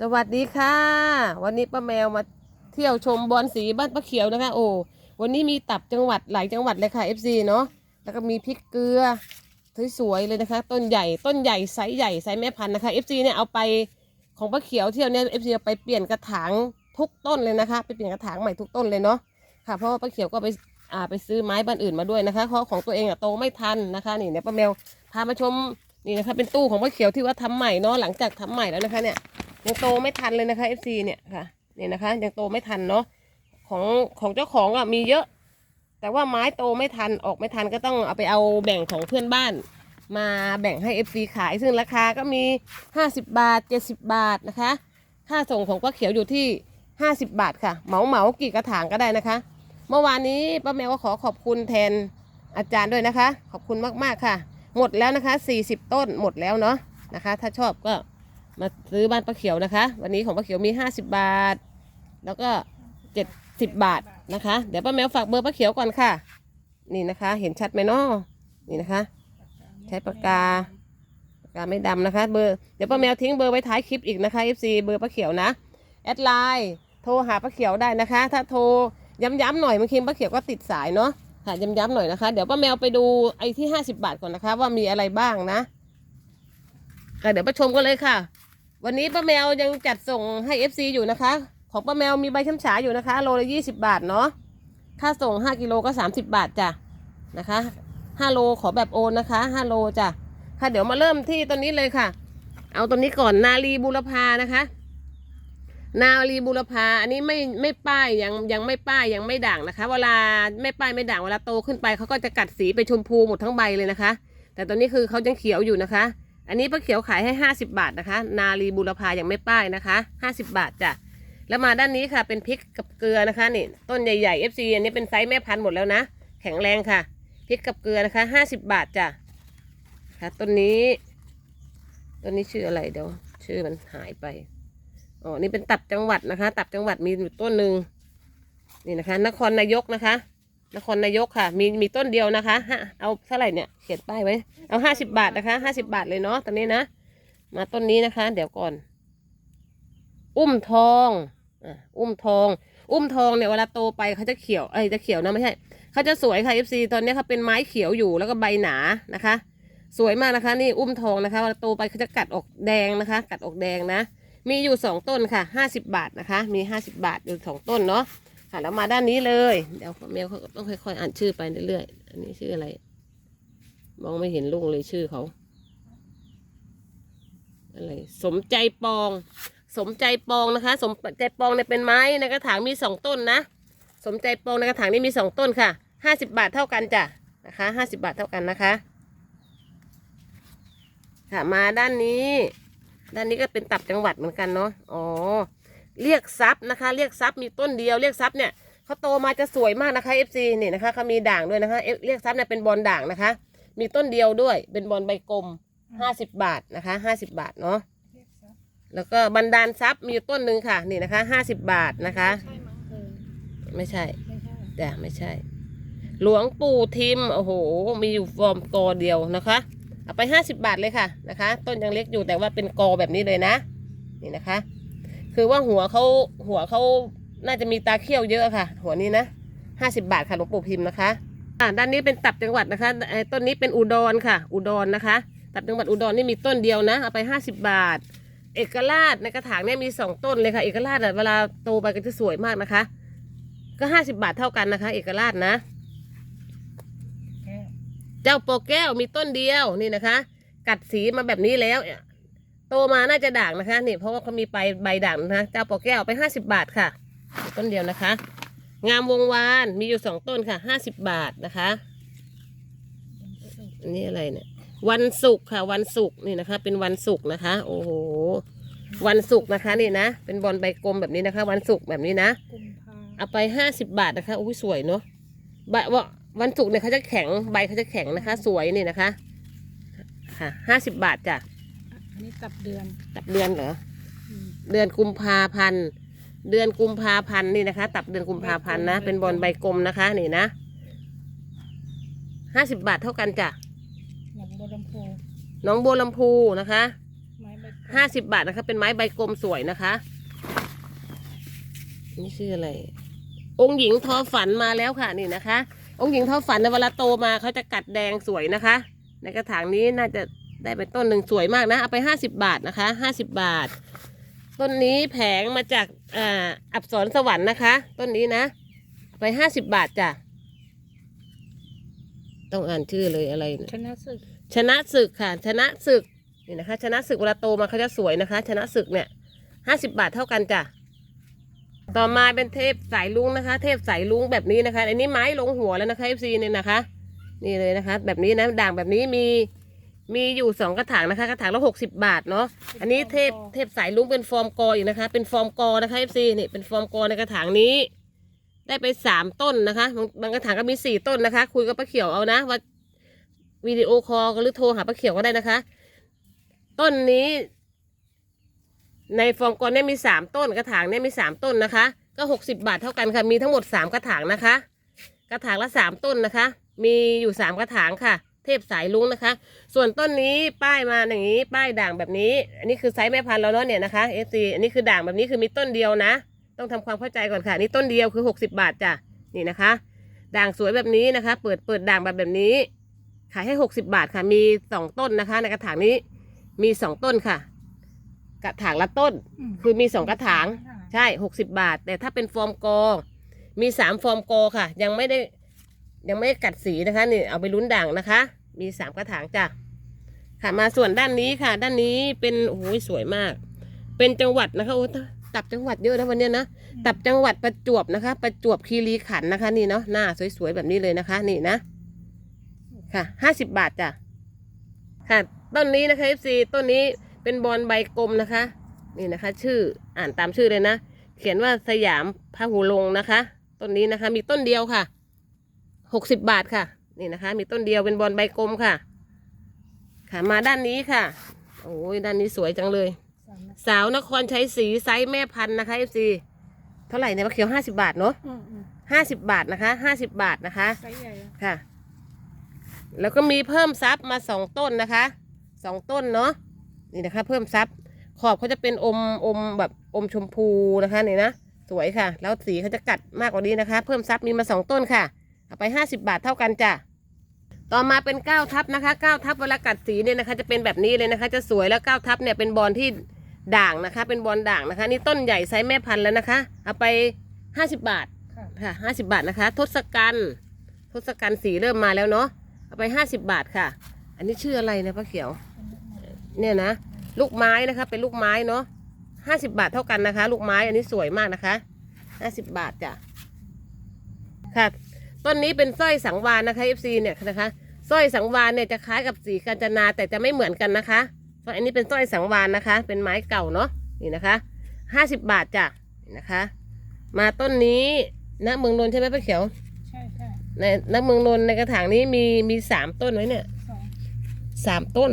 สวัสดีค่ะ วันนี้ป้าแมวมาเที่ยวชมบอลสีบ้านป้าเขียวนะคะโอ้วันนี้มีตับจังหวัดหลายจังหวัดเลยค่ะ FC เนาะแล้วก็มีพริกเกลือสวยๆเลยนะคะ ต้นใหญ่ต้นใหญ่ไซส์ใหญ่ไซส์แม่พันธุ์นะคะ FC เนี่ยเอาไปของป้าเขียวเที่ยวเนี่ย FC เอาไปเปลี่ยนกระถางทุกต้นเลยนะคะไปเปลี่ยนกระถางใหม่ทุกต้นเลยเนาะค่ะเพราะว่าป้าเขียวก็ไปอ่าไปซื้อไม้บ้านอื่นมาด้วยนะคะเพราะของตัวเองอะโตไม่ทันนะคะนี่เนี่ยป้าแมวพามาชมนี่นะคะเป็นตู้ของป้าเขียวที่ว่าทำใหม่เนาะหลังจากทำใหม่แล้วนะคะเนี่ย ยังโตไม่ทันเลยนะคะ FC เนี่ยค่ะเนี่ยนะคะ ยังโตไม่ทันเนาะของของเจ้าของอะมีเยอะ แต่ว่าไม้โตไม่ทันออกไม่ทันก็ต้องเอาไปเอาแบ่งของเพื่อนบ้าน มาแบ่งให้ FC ขายซึ่งราคาก็มี 50 บาท 70 บาทนะคะ ค่าส่งของป้าเขียวอยู่ที่ 50 บาทค่ะ เหมาเหมากี่กระถางก็ได้นะคะ เมื่อวานนี้ป้าแมวก็ขอขอบคุณแทนอาจารย์ด้วยนะคะ ขอบคุณมากๆค่ะ หมดแล้วนะคะ 40 ต้นหมดแล้วเนาะนะคะ ถ้าชอบก็ มาซื้อบ้านป้าเขียวนะคะ วันนี้ของป้าเขียวมี 50 บาท แล้วก็ 70 บาทนะคะ เดี๋ยวป้าแมวฝากเบอร์ป้าเขียวก่อนค่ะ นี่นะคะ เห็นชัดไหมเนาะนี่นะคะ ใช้ปากกาปากกาไม่ดำนะคะ เบอร์เดี๋ยวป้าแมวทิ้งเบอร์ไว้ท้ายคลิปอีกนะคะ FC เบอร์ป้าเขียวนะแอดไลน์โทรหาป้าเขียวได้นะคะ ถ้าโทรย้ำๆหน่อยบางทีป้าเขียวก็ติดสายเนาะค่ะย้ำๆหน่อยนะคะ เดี๋ยวป้าแมวไปดูไอ้ที่ 50 บาทก่อนนะคะ ว่ามีอะไรบ้างนะเดี๋ยวไปชมกันเลยค่ะ วันนี้ป้าแมวยังจัดส่งให้ FC อยู่นะคะ ของป้าแมวมีใบช้ำฉาอยู่นะคะ โลละ20บาทเนาะค่าส่ง5กิโลก็30บาทจ้ะนะคะ5โลขอแบบโอนนะคะ5โลจ้ะค่ะเดี๋ยวมาเริ่มที่ต้นนี้เลยค่ะ เอาต้นนี้ก่อนนาลีบุรพานะคะ นาลีบุรพาอันนี้ไม่ไม่ป้ายยังยังไม่ป้ายยังไม่ด่างนะคะ เวลาไม่ป้ายไม่ด่างเวลาโตขึ้นไปเขาก็จะกัดสีไปชมพูหมดทั้งใบเลยนะคะ แต่ตอนนี้คือเขายังเขียวอยู่นะคะ อันนี้ป้าเขียวขายให้ 50 บาทนะคะ นาลีบุรพายังไม่ป้ายนะคะ 50 บาทจ้ะแล้วมาด้านนี้ค่ะ เป็นพริกกับเกลือนะคะนี่ต้นใหญ่ๆ FC อันนี้เป็นไซส์แม่พันธุ์หมดแล้วนะ แข็งแรงค่ะพริกกับเกลือนะคะ 50 บาทจ้ะค่ะต้นนี้ต้นนี้ชื่ออะไรเดี๋ยวชื่อมันหายไปอ๋อนี่เป็นตับจังหวัดนะคะ ตับจังหวัดมีอยู่ต้นหนึ่งนี่นะคะ นครนายกนะคะ นครนายกค่ะ มีมีต้นเดียวนะคะฮะเอาเท่าไหร่เนี่ยเขียนป้ายไว้ เอาห้าสิบบาทนะคะห้าสิบาทเลยเนาะตอนนี้นะ มาต้นนี้นะคะ เดี๋ยวก่อน อุ้มทองอะอุ้มทอง อุ้มทองเนี่ยเวลาโตไปเขาจะเขียวเอ้ยจะเขียวนะไม่ใช่เขาจะสวยค่ะ FC ตอนนี้เขาเป็นไม้เขียวอยู่แล้วก็ใบหนานะคะ สวยมากนะคะ นี่อุ้มทองนะคะเวลาโตไปเขาจะกัดออกแดงนะคะ กัดออกแดงนะมีอยู่สองต้นค่ะห้าสิบบาทนะคะ มีห้าสิบาทอยู่สองต้นเนาะ ค่ะแล้วมาด้านนี้เลย เดี๋ยวแมวเขาต้องค่อยๆอ่านชื่อไปเรื่อยๆ อันนี้ชื่ออะไร มองไม่เห็นลุงเลยชื่อเขา อะไร สมใจปอง สมใจปองนะคะ สมใจปองเนี่ยเป็นไม้ในกระถางมีสองต้นนะ สมใจปองในกระถางนี่มีสองต้นค่ะ ห้าสิบาทเท่ากันจ้ะนะคะห้าสิบาทเท่ากันนะคะ ค่ะมาด้านนี้ ด้านนี้ก็เป็นตับจังหวัดเหมือนกันเนาะ อ๋อ เรียกทรัพย์นะคะ เรียกทรัพย์มีต้นเดียวเรียกทรัพย์เนี่ยเขาโตมาจะสวยมากนะคะ FC นี่นะคะเขามีด่างด้วยนะคะเอเรียกทรัพย์เนี่ยเป็นบอลด่างนะคะ มีต้นเดียวด้วย เป็นบอลใบกลมห้าสิบบาทนะคะห้าสิบาทเนาะแล้วก็บรรดาลทรัพย์มีอยู่ต้นหนึ่งค่ะ นี่นะคะห้าสิบบาทนะคะไม่ใช่ไม่ใช่จ้ะไม่ใช่ หลวงปู่ทิมโอ้โห มีอยู่ฟอร์มกอเดียวนะคะเอาไปห้าสิบาทเลยค่ะนะคะ ต้นยังเล็กอยู่แต่ว่าเป็นกอแบบนี้เลยนะ นี่นะคะ คือว่าหัวเขาหัวเขาน่าจะมีตาเขี้ยวเยอะค่ะ หัวนี้นะห้าสิบาทค่ะหลวงปู่พิมพ์นะคะอ่าด้านนี้เป็นตับจังหวัดนะคะไอ้ต้นนี้เป็นอุดรค่ะ อุดรนะคะ ตับจังหวัดอุดรนี่มีต้นเดียวนะเอาไปห้าสิบาท เอกราชในกระถางเนี่ยมีสองต้นเลยค่ะ เอกราชอะเวลาโตไปก็จะสวยมากนะคะ ก็ห้าสิบาทเท่ากันนะคะ เอกราชนะแก้วเจ้าโปแก้วมีต้นเดียวนี่นะคะ กัดสีมาแบบนี้แล้วเนี่ย โตมาน่าจะด่างนะคะนี่เพราะว่าเขามีใบใบด่างนะคะเจ้าโปแก้วไปห้าสิบาทค่ะ ต้นเดียวนะคะ งามวงวานมีอยู่สองต้นค่ะห้าสิบบาทนะคะอันนี้อะไรเนี่ยวันศุกร์ค่ะ วันศุกร์นี่นะคะ เป็นวันศุกร์นะคะ โอ้โหวันศุกร์นะคะนี่นะเป็นบอลใบกลมแบบนี้นะคะ วันศุกร์แบบนี้นะกุมภาเอาไปห้าสิบบาทนะคะอุ้ยสวยเนาะใบว่าวันศุกร์เนี่ยเขาจะแข็งใบเขาจะแข็งนะคะ สวยนี่นะคะ ค่ะห้าสิบบาทจ้ะ อันนี้ตับเดือนตับเดือนเหรออืมเดือนกุมภาพันธ์ เดือนกุมภาพันธ์นี่นะคะ ตับเดือนกุมภาพันธ์นะ เป็นบอลใบกลมนะคะ นี่นะห้าสิบบาทเท่ากันจ้ะหนองบัวลำพูหน้องบัวลำพูนะคะไม้ใบกห้าสิบบาทนะคะ เป็นไม้ใบกลมสวยนะคะ นี่ชื่ออะไร องค์หญิงทอฝันมาแล้วค่ะนี่นะคะ องค์หญิงทอฝันในยเวลาโตมาเขาจะกัดแดงสวยนะคะ ในกระถางนี้น่าจะ ได้ไปต้นหนึ่งสวยมากนะ เอาไปห้าสิบบาทนะคะห้าสิบบาท ต้นนี้แผงมาจากอ่าอับสรสวรรค์นะคะ ต้นนี้นะเอาไปห้าสิบบาทจ้ะ ต้องอ่านชื่อเลยอะไรเนี่ยชนะศึกชนะศึกค่ะ ชนะศึกนี่นะคะ ชนะศึกเวลาโตมาเขาจะสวยนะคะ ชนะศึกเนี่ยห้าสิบาทเท่ากันจ้ะ ต่อมาเป็นเทพสายลุงนะคะ เทพสายลุงแบบนี้นะคะ อันนี้ไม้ลงหัวแล้วนะคะ FC เนี่ยนะคะ นี่เลยนะคะ แบบนี้นะด่างแบบนี้มี มีอยู่สองกระถางนะคะกระถางละหกสิบาทเนาะอันนี้เทพเทพสายลุงเป็นฟอร์มกออยู่นะคะ เป็นฟอร์มกอนะคะ FC นี่เป็นฟอร์มกอในกระถางนี้ ได้ไปสามต้นนะคะบางบางกระถางก็มีสี่ต้นนะคะ คุยกับป้าเขียวเอานะว่าวิดีโอคอลหรือโทรหาป้าเขียวก็ได้นะคะ ต้นนี้ ในฟอร์มกอนเนี่ยมีสามต้น กระถางเนี่ยมีสามต้นนะคะ ก็หกสิบาทเท่ากันค่ะมีทั้งหมดสามกระถางนะคะ กระถางละสามต้นนะคะ มีอยู่สามกระถางค่ะ เทพสายลุงนะคะ ส่วนต้นนี้ป้ายมาอย่างนี้ ป้ายด่างแบบนี้ อันนี้คือไซส์แม่พันธุ์เราเนาะเนี่ยนะคะเอซีอันนี้คือด่างแบบนี้คือมีต้นเดียวนะ ต้องทำความเข้าใจก่อนค่ะนี่ต้นเดียวคือหกสิบาทจ้ะนี่นะคะ ด่างสวยแบบนี้นะคะ เปิดเปิดด่างแบบแบบนี้ ขายให้หกสิบาทค่ะ มีสองต้นนะคะ ในกระถางนี้มีสองต้นค่ะ กระถางละต้นมคือมีสองกระถางใช่หกสิบาท แต่ถ้าเป็นฟอร์มกอมีสามฟอร์มกอค่ะ ยังไม่ได้ ยังไม่ได้กัดสีนะคะนี่เอาไปลุ้นด่างนะคะ มีสามกระถางจ้ะค่ะมาส่วนด้านนี้ค่ะ ด้านนี้เป็นโอ้โหสวยมาก เป็นจังหวัดนะคะโอ้ตับจังหวัดเยอะนะวันเนี้ยนะตับจังหวัดประจวบนะคะ ประจวบคีรีขันธ์นะคะ นี่เนาะหน้าสวยๆแบบนี้เลยนะคะ นี่นะ ค่ะห้าสิบบาทจ้ะค่ะต้นนี้นะคะ FC ต้นนี้เป็นบอลใบกลมนะคะ นี่นะคะ ชื่ออ่านตามชื่อเลยนะ เขียนว่าสยามพหูลงค์นะคะ ต้นนี้นะคะ มีต้นเดียวค่ะ หกสิบบาทค่ะ นี่นะคะ มีต้นเดียวเป็นบอลใบกลมค่ะ ค่ะมาด้านนี้ค่ะ โอ้ยด้านนี้สวยจังเลย สามนะสาวนครชัยศรีไซส์แม่พันธุ์นะคะ FC เท่าไหร่เนี่ยมะเขียวห้าสิบาทเนาะอืมอืมห้าสิบบาทนะคะห้าสิบบาทนะคะไซส์ใหญ่อะค่ะ แล้วก็มีเพิ่มซับมาสองต้นนะคะสองต้นเนาะนี่นะคะ เพิ่มซับขอบเขาจะเป็นอมอมแบบอมชมพูนะคะนี่นะสวยค่ะ แล้วสีเขาจะกัดมากกว่านี้นะคะ เพิ่มซับมีมาสองต้นค่ะ เอาไปห้าสิบาทเท่ากันจ้ะต่อมาเป็นเก้าทับนะคะเก้าทับเวลากัดสีเนี่ยนะคะ จะเป็นแบบนี้เลยนะคะ จะสวยแล้วเก้าทับเนี่ยเป็นบอลที่ด่างนะคะ เป็นบอลด่างนะคะ นี่ต้นใหญ่ไซส์แม่พันธุ์แล้วนะคะ เอาไปห้าสิบบาทค่ะค่ะห้าสิบาทนะคะ ทศกัณฐ์ทศกัณฐ์สีเริ่มมาแล้วเนาะเอาไปห้าสิบาทค่ะ อันนี้ชื่ออะไรนะป้าเขียว เนี่ยนะลูกไม้นะคะ เป็นลูกไม้เนาะห้าสิบาทเท่ากันนะคะ ลูกไม้อันนี้สวยมากนะคะห้าสิบาทจ้ะค่ะ ต้นนี้เป็นสร้อยสังวานนะคะ FC เนี่ยนะคะสร้อยสังวานเนี่ยจะคล้ายกับสีกาญจนาแต่จะไม่เหมือนกันนะคะเพราะอันนี้เป็นสร้อยสังวานนะคะ เป็นไม้เก่าเนาะนี่นะคะห้าสิบบาทจ้ะนี่นะคะ มาต้นนี้ณเมืองนนท์ใช่ไหมป้าเขียวใช่ใช่ในณเมืองนนท์ในกระถางนี้มีมีสามต้นไว้เนี่ยสองสามต้น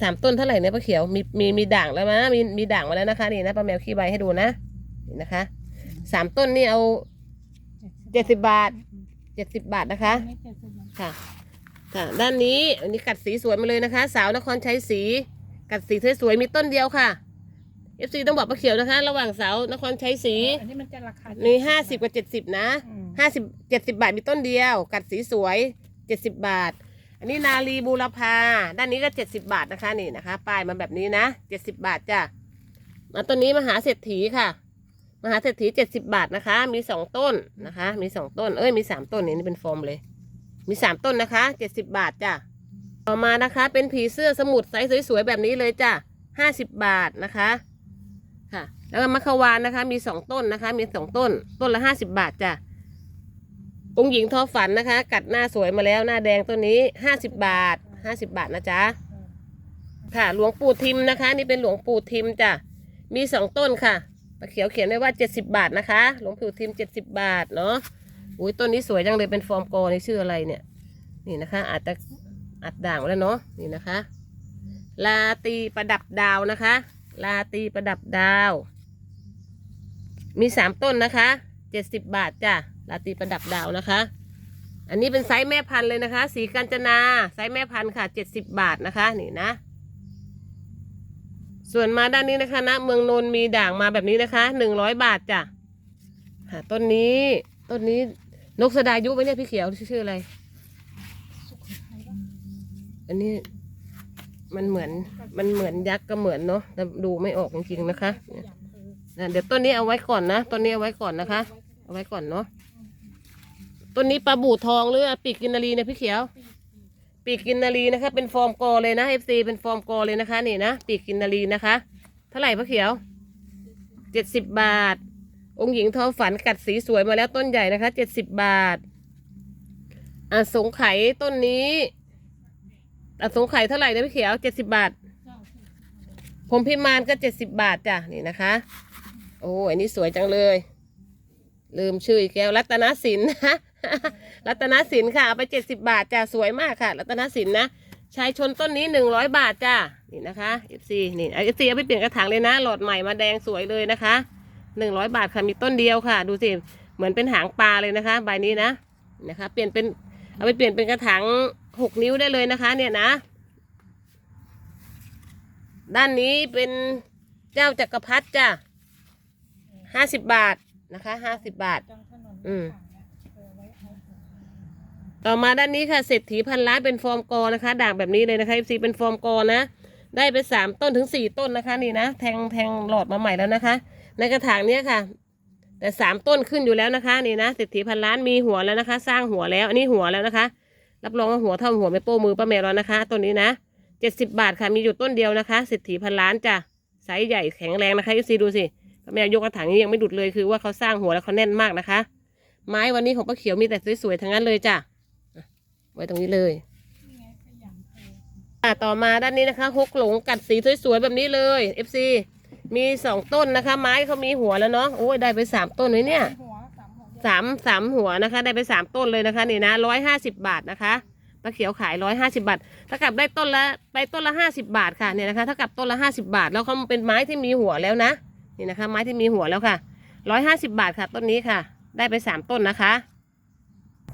สามต้นเท่าไหร่เนี่ยป้าเขียวมีมีมีด่างแล้วนะมีมีด่างมาแล้วนะคะนี่นะป้าแมวขี้ใบให้ดูนะนี่นะคะสามต้นนี่เอาเจ็ดสิบบาท เจ็ดสิบบาทนะคะอันนี้เจ็ดสิบบาทค่ะ ค่ะ ด้านนี้ อันนี้กัดสีสวยมาเลยนะคะ สาวนครชัยศรีกัดสีสวยๆมีต้นเดียวค่ะเอฟซีต้องบอกป้าเขียวนะคะ ระหว่างสาวนครชัยศรีอันนี้มันจะราคานี่ห้าสิบกับเจ็ดสิบนะอืมห้าสิบเจ็ดสิบาทมีต้นเดียว กัดสีสวยเจ็ดสิบบาท อันนี้นาลีบูรพา ด้านนี้ก็เจ็ดสิบาทนะคะนี่นะคะป้ายมาแบบนี้นะเจ็ดสิบาทจ้ะมาต้นนี้มหาเศรษฐีค่ะ มหาเศรษฐีเจ็ดสิบาทนะคะ มีสองต้นนะคะ มีสองต้น เอ้ย มีสามต้นนี่นี่เป็นฟอร์มเลย มีสามต้นนะคะเจ็ดสิบาทจ้ะ ต่อมานะคะ เป็นผีเสื้อสมุดไซส์สวยๆแบบนี้เลยจ้ะห้าสิบบาทนะคะ ค่ะ แล้วก็มะขวานนะคะ มีสองต้นนะคะ มีสองต้น ต้นละห้าสิบบาทจ้ะ องค์หญิงทอฝันนะคะ กัดหน้าสวยมาแล้วหน้าแดงตัวนี้ห้าสิบบาทห้าสิบาทนะจ๊ะ ค่ะ หลวงปู่ทิมนะคะ นี่เป็นหลวงปู่ทิมจ้ะ มีสองต้นค่ะ ปะเขียวเขียนไว้ว่าเจ็ดสิบาทนะคะ หลวงปู่ทิมเจ็ดสิบาทเนาะอุ้ยต้นนี้สวยจังเลยเป็นฟอร์มโกนี่ชื่ออะไรเนี่ย นี่นะคะ อาจจะอัดด่างแล้วเนาะนี่นะคะ ลาตีประดับดาวนะคะ ลาตีประดับดาว มีสามต้นนะคะเจ็ดสิบบาทจ้ะลาตีประดับดาวนะคะ อันนี้เป็นไซส์แม่พันธุ์เลยนะคะ สีกัญจนาไซส์แม่พันธุ์ค่ะเจ็ดสิบบาทนะคะ นี่นะ ส่วนมาด้านนี้นะคะณเมืองนนท์มีด่างมาแบบนี้นะคะหนึ่งร้อยบาทจ้ะค่ะต้นนี้ต้นนี้นกสดายุไหมเนี่ยพี่เขียวชื่ออะไร อันนี้มันเหมือนมันเหมือนยักษ์ก็เหมือนเนาะแต่ดูไม่ออกจริงๆนะคะเธอนะเดี๋ยวต้นนี้เอาไว้ก่อนนะต้นนี้เอาไว้ก่อนนะคะ เอาไว้ก่อนเนาะต้นนี้ปลาบูทองหรือปีกกินนารีเนี่ยพี่เขียว ปีกกินนารีนะคะ เป็นฟอร์มกอเลยนะ FC เป็นฟอร์มกอเลยนะคะนี่นะปีกกินนารีนะคะ เท่าไหร่พ่อเขียวเจ็ดสิบบาท องค์หญิงทอฝันกัดสีสวยมาแล้วต้นใหญ่นะคะเจ็ดสิบบาทอะสงไข่ต้นนี้อะสงไข่เท่าไหร่นะพี่เขียวเจ็ดสิบบาทผมพิมานก็เจ็ดสิบบาทจ้ะนี่นะคะ โอ้อันนี้สวยจังเลย ลืมชื่ออีกแล้วรัตนสินนะ รัตนสินค่ะเอาไปเจ็ดสิบาทจ้ะสวยมากค่ะ รัตนสินนะชายชนต้นนี้หนึ่งร้อยบาทจ้ะนี่นะคะเอฟซีนี่เอฟซีเอาไปเปลี่ยนกระถางเลยนะ หลอดใหม่มาแดงสวยเลยนะคะหนึ่งร้อยบาทค่ะมีต้นเดียวค่ะ ดูสิเหมือนเป็นหางปลาเลยนะคะ ใบนี้นะนะคะ เปลี่ยนเป็นเอาไปเปลี่ยนเป็นกระถางหกนิ้วได้เลยนะคะ เนี่ยนะ ด้านนี้เป็นเจ้าจักรพรรดิจ้ะห้าสิบบาทนะคะห้าสิบบาทจังถนนอืมเออไว้เอา ต่อมาด้านนี้ค่ะเศรษฐีพันล้านเป็นฟอร์มกอนะคะ ด่างแบบนี้เลยนะคะ FC เป็นฟอร์มกอนะ ได้ไปสามต้นถึงสี่ต้นนะคะนี่นะแทงแทงหลอดมาใหม่แล้วนะคะ ในกระถางเนี้ยค่ะ แต่สามต้นขึ้นอยู่แล้วนะคะนี่นะเศรษฐีพันล้านมีหัวแล้วนะคะ สร้างหัวแล้วอันนี้หัวแล้วนะคะ รับรองว่าหัวเท่าหัวไม่โป้มือป้าแมวแล้วนะคะต้นนี้นะเจ็ดสิบบาทค่ะมีอยู่ต้นเดียวนะคะเศรษฐีพันล้านจ้ะไซส์ใหญ่แข็งแรงนะคะ FC ดูสิป้าแมวยกกระถางนี้ยังไม่ดุดเลยคือว่าเขาสร้างหัวแล้วเขาแน่นมากนะคะ ไม้วันนี้ของป้าเขียวมีแต่สวยๆทั้งนั้นเลยจ้ะ ไว้ตรงนี้เลยนี่ไงสยามเธออะต่อมาด้านนี้นะคะฮกหลงกัดสีสวยๆแบบนี้เลย FC มีสองต้นนะคะ ไม้เขามีหัวแล้วเนาะโอ้ยได้ไปสามต้นเลยเนี่ยหัวสามหัวสามสามหัวนะคะ ได้ไปสามต้นเลยนะคะนี่นะร้อยห้าสิบบาทนะคะปลาเขียวขายร้อยห้าสิบาทถ้ากับได้ต้นละไปต้นละห้าสิบาทค่ะเนี่ยนะคะถ้ากับต้นละห้าสิบาท แล้วเขาเป็นไม้ที่มีหัวแล้วนะนี่นะคะ ไม้ที่มีหัวแล้วค่ะร้อยห้าสิบาทค่ะ ต้นนี้ค่ะ ได้ไปสามต้นนะคะ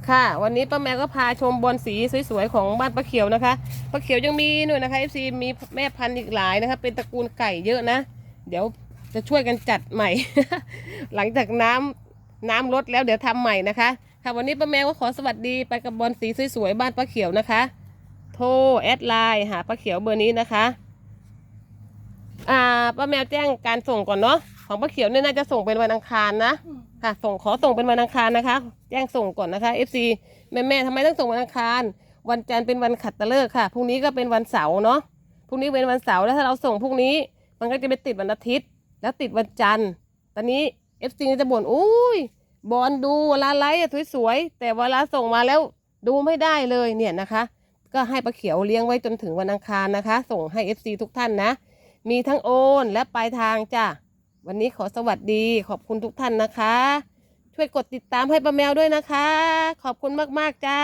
ค่ะ วันนี้ป้าแมวก็พาชมบอลสีสวยๆของบ้านป้าเขียวนะคะป้าเขียวยังมีหน่วยนะคะ FC มีแม่พันธุ์อีกหลายนะคะ เป็นตระกูลไก่เยอะนะ เดี๋ยวจะช่วยกันจัดใหม่ หลังจากน้ำน้ำลดแล้วเดี๋ยวทำใหม่นะคะ ค่ะวันนี้ป้าแมวก็ขอสวัสดีไปกับบอลสีสวยๆบ้านป้าเขียวนะคะ โทรแอดไลน์หาป้าเขียวเบอร์นี้นะคะ อ่าป้าแมวแจ้งการส่งก่อนเนาะ ของป้าเขียวเนี่ยน่าจะส่งเป็นวันอังคารนะอืมค่ะ ส่งขอส่งเป็นวันอังคารนะคะ แจ้งส่งก่อนนะคะ FC แม่แม่ๆทำไมต้องส่งวันอังคาร วันจันทร์เป็นวันขัดตะเลิกษ์ค่ะพรุ่งนี้ก็เป็นวันเสาร์เนาะพรุ่งนี้เป็นวันเสาร์แล้วถ้าเราส่งพรุ่งนี้ มันก็จะไปติดวันอาทิตย์ แล้วติดวันจันทร์ ตอนนี้ FC ก็จะบ่นอุ้ยบอลดูเวลาไลฟ์อะสวยๆแต่เวลาส่งมาแล้วดูไม่ได้เลยเนี่ยนะคะ ก็ให้ปลาเขียวเลี้ยงไว้จนถึงวันอังคารนะคะ ส่งให้ FC ทุกท่านนะ มีทั้งโอนและปลายทางจ้ะ วันนี้ขอสวัสดีขอบคุณทุกท่านนะคะ ช่วยกดติดตามให้ป้าแมวด้วยนะคะ ขอบคุณมาก ๆ จ้า